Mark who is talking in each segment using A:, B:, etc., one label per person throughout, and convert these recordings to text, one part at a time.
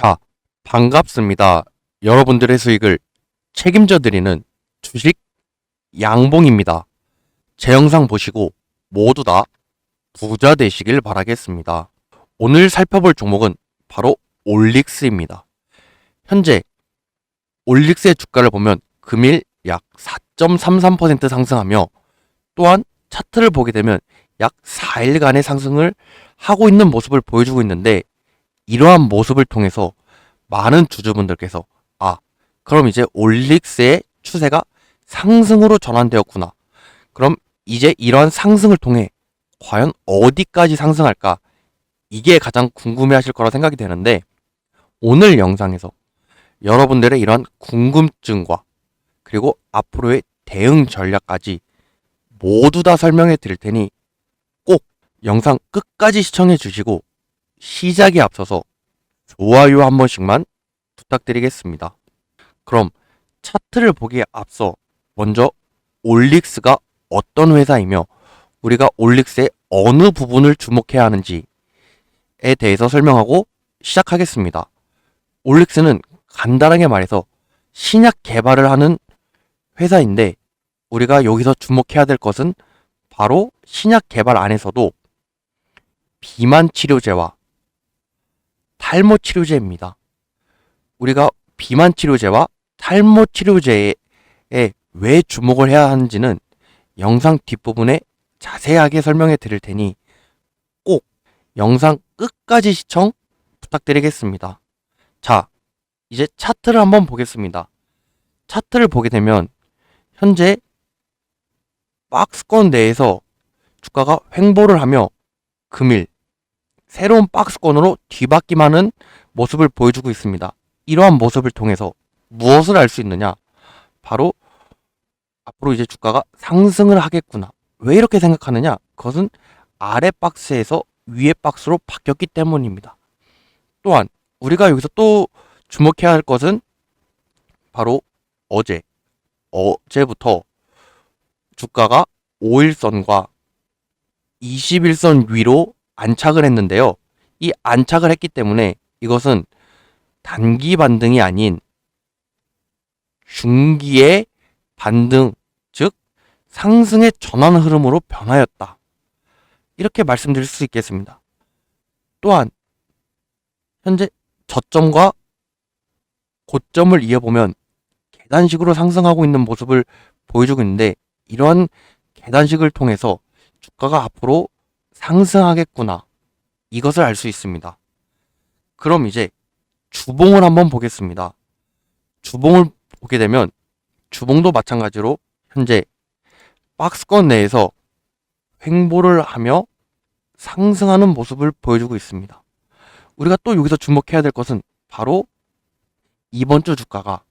A: 자, 반갑습니다. 여러분들의 수익을 책임져 드리는 주식 양봉입니다. 제 영상 보시고 모두 다 부자 되시길 바라겠습니다. 오늘 살펴볼 종목은 바로 올릭스입니다. 현재 올릭스의 주가를 보면 금일 약 4.33% 상승하며 또한 차트를 보게 되면 약 4일간의 상승을 하고 있는 모습을 보여주고 있는데 이러한 모습을 통해서 많은 주주분들께서 아 그럼 이제 올릭스의 추세가 상승으로 전환되었구나. 그럼 이제 이러한 상승을 통해 과연 어디까지 상승할까? 이게 가장 궁금해 하실 거라 생각이 되는데 오늘 영상에서 여러분들의 이러한 궁금증과 그리고 앞으로의 대응 전략까지 모두 다 설명해 드릴 테니 꼭 영상 끝까지 시청해 주시고 시작에 앞서서 좋아요 한 번씩만 부탁드리겠습니다. 그럼 차트를 보기에 앞서 먼저 올릭스가 어떤 회사이며 우리가 올릭스의 어느 부분을 주목해야 하는지에 대해서 설명하고 시작하겠습니다. 올릭스는 간단하게 말해서 신약 개발을 하는 회사인데 우리가 여기서 주목해야 될 것은 바로 신약 개발 안에서도 비만 치료제와 탈모 치료제입니다. 우리가 비만 치료제와 탈모 치료제에 왜 주목을 해야 하는지는 영상 뒷부분에 자세하게 설명해 드릴 테니 꼭 영상 끝까지 시청 부탁드리겠습니다. 자, 이제 차트를 한번 보겠습니다. 차트를 보게 되면 현재 박스권 내에서 주가가 횡보를 하며 금일 새로운 박스권으로 뒤바뀌하는 모습을 보여주고 있습니다. 이러한 모습을 통해서 무엇을 알 수 있느냐? 바로 앞으로 이제 주가가 상승을 하겠구나. 왜 이렇게 생각하느냐? 그것은 아래 박스에서 위에 박스로 바뀌었기 때문입니다. 또한 우리가 여기서 또 주목해야 할 것은 바로 어제, 어제부터 주가가 5일선과 21선 위로 안착을 했는데요. 이 안착을 했기 때문에 이것은 단기 반등이 아닌 중기의 반등, 즉 상승의 전환 흐름으로 변하였다. 이렇게 말씀드릴 수 있겠습니다. 또한 현재 저점과 고점을 이어보면 계단식으로 상승하고 있는 모습을 보여주고 있는데 이러한 계단식을 통해서 주가가 앞으로 상승하겠구나. 이것을 알 수 있습니다. 그럼 이제 주봉을 한번 보겠습니다. 주봉을 보게 되면 주봉도 마찬가지로 현재 박스권 내에서 횡보를 하며 상승하는 모습을 보여주고 있습니다. 우리가 또 여기서 주목해야 될 것은 바로 이번 주 주가가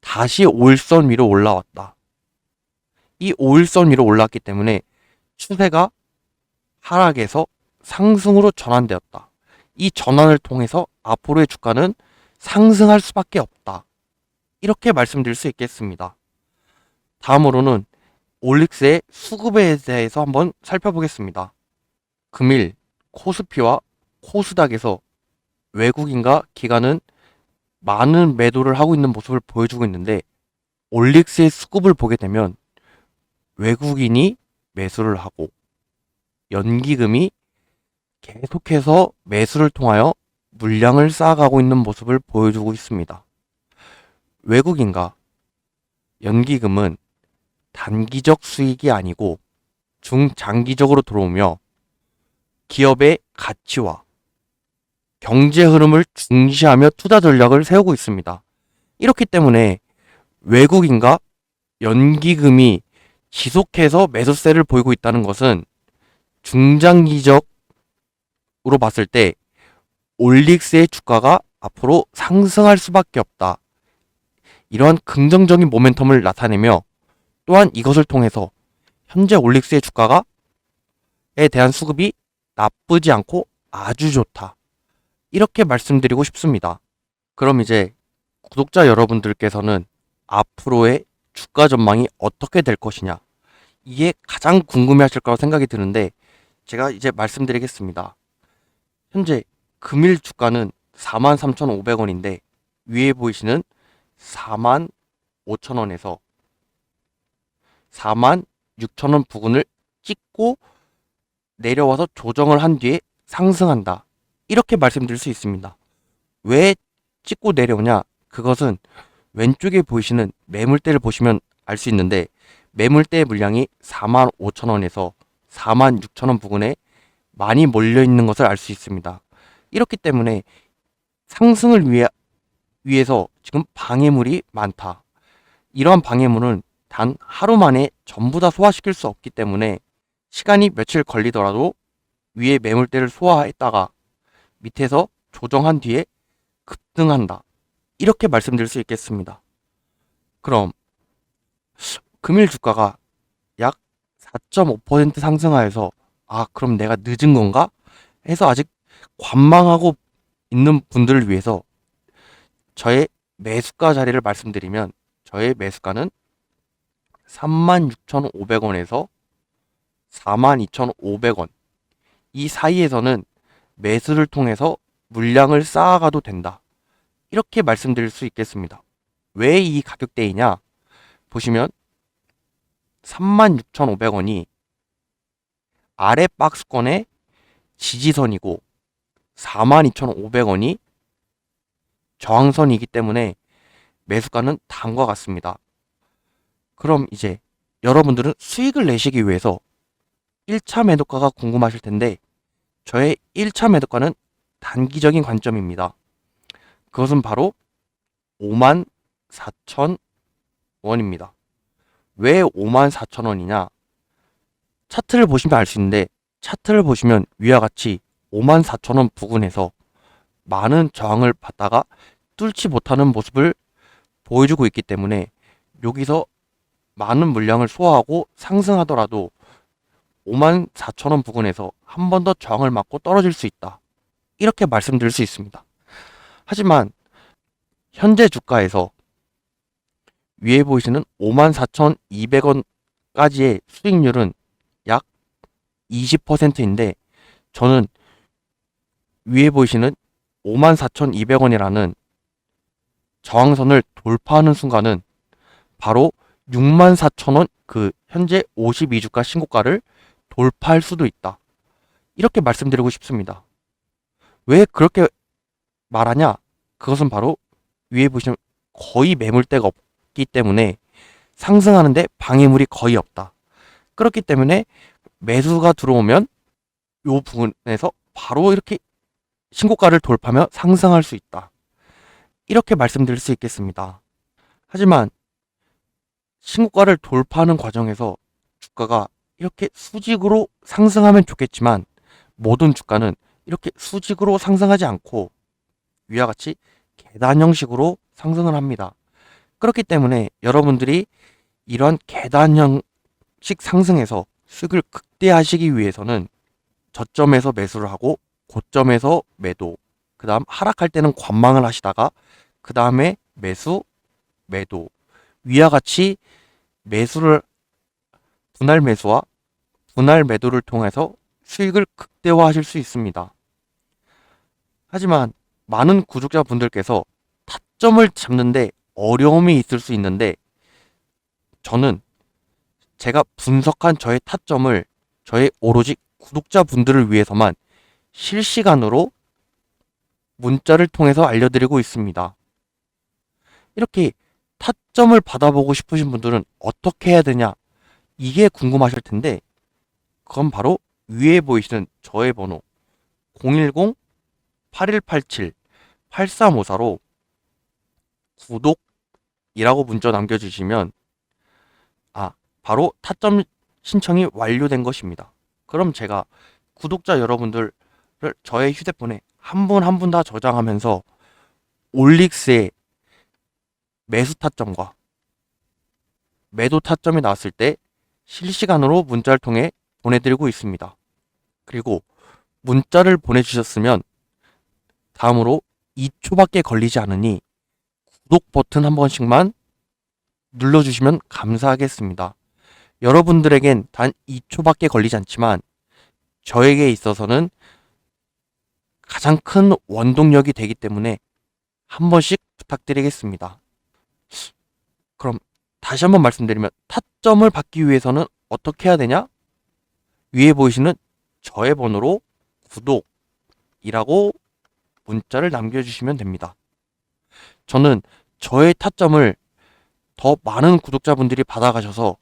A: 다시 5일선 위로 올라왔다. 이 5일선 위로 올라왔기 때문에 추세가 하락에서 상승으로 전환되었다. 이 전환을 통해서 앞으로의 주가는 상승할 수밖에 없다. 이렇게 말씀드릴 수 있겠습니다. 다음으로는 올릭스의 수급에 대해서 한번 살펴보겠습니다. 금일 코스피와 코스닥에서 외국인과 기관은 많은 매도를 하고 있는 모습을 보여주고 있는데 올릭스의 수급을 보게 되면 외국인이 매수를 하고 연기금이 계속해서 매수를 통하여 물량을 쌓아가고 있는 모습을 보여주고 있습니다. 외국인과 연기금은 단기적 수익이 아니고 중장기적으로 들어오며 기업의 가치와 경제 흐름을 중시하며 투자 전략을 세우고 있습니다. 이렇기 때문에 외국인과 연기금이 지속해서 매수세를 보이고 있다는 것은 중장기적으로 봤을 때 올릭스의 주가가 앞으로 상승할 수밖에 없다. 이러한 긍정적인 모멘텀을 나타내며 또한 이것을 통해서 현재 올릭스의 주가가 에 대한 수급이 나쁘지 않고 아주 좋다. 이렇게 말씀드리고 싶습니다. 그럼 이제 구독자 여러분들께서는 앞으로의 주가 전망이 어떻게 될 것이냐. 이게 가장 궁금해 하실 거라고 생각이 드는데 제가 이제 말씀드리겠습니다. 현재 금일 주가는 43,500원인데 위에 보이시는 45,000원에서 46,000원 부근을 찍고 내려와서 조정을 한 뒤에 상승한다. 이렇게 말씀드릴 수 있습니다. 왜 찍고 내려오냐? 그것은 왼쪽에 보이시는 매물대를 보시면 알 수 있는데 매물대의 물량이 45,000원에서 46,000원 부근에 많이 몰려 있는 것을 알 수 있습니다. 이렇기 때문에 상승을 위해, 위해서 지금 방해물이 많다. 이러한 방해물은 단 하루 만에 전부 다 소화시킬 수 없기 때문에 시간이 며칠 걸리더라도 위에 매물대를 소화했다가 밑에서 조정한 뒤에 급등한다. 이렇게 말씀드릴 수 있겠습니다. 그럼 금일 주가가 약 4.5% 상승하여서 아 그럼 내가 늦은 건가? 해서 아직 관망하고 있는 분들을 위해서 저의 매수가 자리를 말씀드리면 저의 매수가는 36,500원에서 42,500원 이 사이에서는 매수를 통해서 물량을 쌓아가도 된다. 이렇게 말씀드릴 수 있겠습니다. 왜 이 가격대이냐? 보시면 36,500원이 아래 박스권의 지지선이고 42,500원이 저항선이기 때문에 매수가는 다음과 같습니다. 그럼 이제 여러분들은 수익을 내시기 위해서 1차 매도가가 궁금하실 텐데 저의 1차 매도가는 단기적인 관점입니다. 그것은 바로 5만 4천 원입니다. 왜 5만 4천 원이냐? 차트를 보시면 알 수 있는데 차트를 보시면 위와 같이 5만 4천 원 부근에서 많은 저항을 받다가 뚫지 못하는 모습을 보여주고 있기 때문에 여기서 많은 물량을 소화하고 상승하더라도 5만 4천 원 부근에서 한 번 더 저항을 맞고 떨어질 수 있다. 이렇게 말씀드릴 수 있습니다. 하지만 현재 주가에서 위에 보이시는 54,200원까지의 수익률은 약 20%인데 저는 위에 보이시는 54,200원이라는 저항선을 돌파하는 순간은 바로 64,000원 그 현재 52주가 신고가를 돌파할 수도 있다. 이렇게 말씀드리고 싶습니다. 왜 그렇게 말하냐? 그것은 바로 위에 보시면 거의 매물대가 없 기 때문에 상승하는데 방해물이 거의 없다. 그렇기 때문에 매수가 들어오면 요 부분에서 바로 이렇게 신고가를 돌파하며 상승할 수 있다. 이렇게 말씀드릴 수 있겠습니다. 하지만 신고가를 돌파하는 과정에서 주가가 이렇게 수직으로 상승하면 좋겠지만 모든 주가는 이렇게 수직으로 상승하지 않고 위와 같이 계단 형식으로 상승을 합니다. 그렇기 때문에 여러분들이 이러한 계단 형식 상승에서 수익을 극대화하시기 위해서는 저점에서 매수를 하고 고점에서 매도, 그 다음 하락할 때는 관망을 하시다가 그 다음에 매수, 매도 위와 같이 매수를 분할 매수와 분할 매도를 통해서 수익을 극대화하실 수 있습니다. 하지만 많은 구독자분들께서 타점을 잡는데 어려움이 있을 수 있는데 저는 제가 분석한 저의 타점을 저의 오로지 구독자분들을 위해서만 실시간으로 문자를 통해서 알려드리고 있습니다. 이렇게 타점을 받아보고 싶으신 분들은 어떻게 해야 되냐? 이게 궁금하실 텐데, 그건 바로 위에 보이시는 저의 번호 010-8187-8354로 구독이라고 문자 남겨주시면, 아, 바로 타점 신청이 완료된 것입니다. 그럼 제가 구독자 여러분들을 저의 휴대폰에 한 분 한 분 다 저장하면서 올릭스의 매수 타점과 매도 타점이 나왔을 때 실시간으로 문자를 통해 보내드리고 있습니다. 그리고 문자를 보내주셨으면 다음으로 2초밖에 걸리지 않으니 구독 버튼 한 번씩만 눌러주시면 감사하겠습니다. 여러분들에겐 단 2초밖에 걸리지 않지만 저에게 있어서는 가장 큰 원동력이 되기 때문에 한 번씩 부탁드리겠습니다. 그럼 다시 한번 말씀드리면 타점을 받기 위해서는 어떻게 해야 되냐? 위에 보이시는 저의 번호로 구독이라고 문자를 남겨주시면 됩니다. 저는 저의 타점을 더 많은 구독자분들이 받아가셔서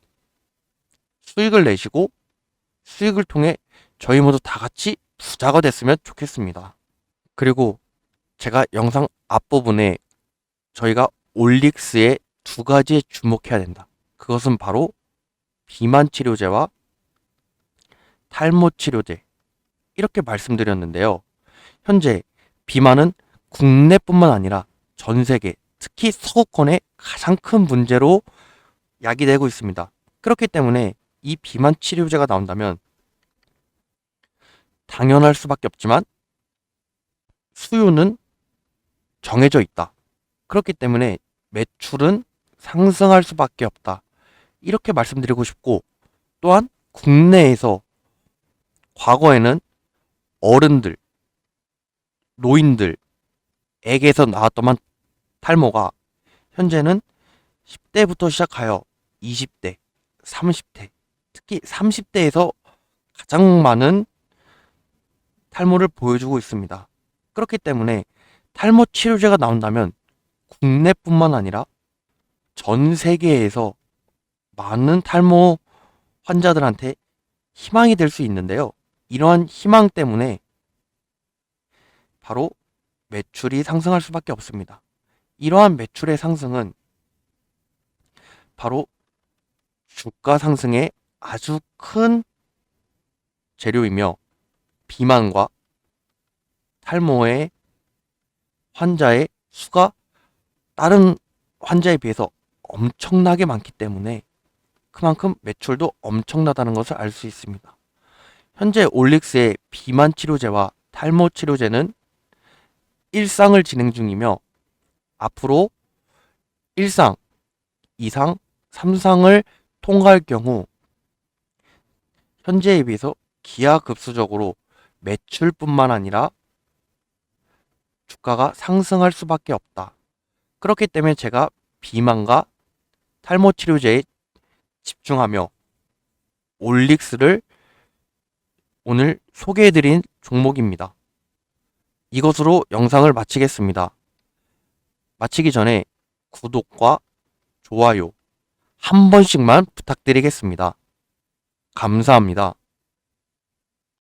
A: 수익을 내시고 수익을 통해 저희 모두 다 같이 부자가 됐으면 좋겠습니다. 그리고 제가 영상 앞부분에 저희가 올릭스의 두 가지에 주목해야 된다. 그것은 바로 비만 치료제와 탈모 치료제. 이렇게 말씀드렸는데요. 현재 비만은 국내뿐만 아니라 전 세계, 특히 서구권의 가장 큰 문제로 야기되고 있습니다. 그렇기 때문에 이 비만 치료제가 나온다면 당연할 수밖에 없지만 수요는 정해져 있다. 그렇기 때문에 매출은 상승할 수밖에 없다. 이렇게 말씀드리고 싶고 또한 국내에서 과거에는 어른들, 노인들에게서 나왔더만 탈모가 현재는 10대부터 시작하여 20대, 30대, 특히 30대에서 가장 많은 탈모를 보여주고 있습니다. 그렇기 때문에 탈모 치료제가 나온다면 국내뿐만 아니라 전 세계에서 많은 탈모 환자들한테 희망이 될 수 있는데요. 이러한 희망 때문에 바로 매출이 상승할 수밖에 없습니다. 이러한 매출의 상승은 바로 주가 상승의 아주 큰 재료이며 비만과 탈모의 환자의 수가 다른 환자에 비해서 엄청나게 많기 때문에 그만큼 매출도 엄청나다는 것을 알 수 있습니다. 현재 올릭스의 비만 치료제와 탈모 치료제는 1상을 진행 중이며 앞으로 1상, 2상, 3상을 통과할 경우 현재에 비해서 기하급수적으로 매출뿐만 아니라 주가가 상승할 수밖에 없다. 그렇기 때문에 제가 비만과 탈모 치료제에 집중하며 올릭스를 오늘 소개해드린 종목입니다. 이것으로 영상을 마치겠습니다. 마치기 전에 구독과 좋아요 한 번씩만 부탁드리겠습니다. 감사합니다.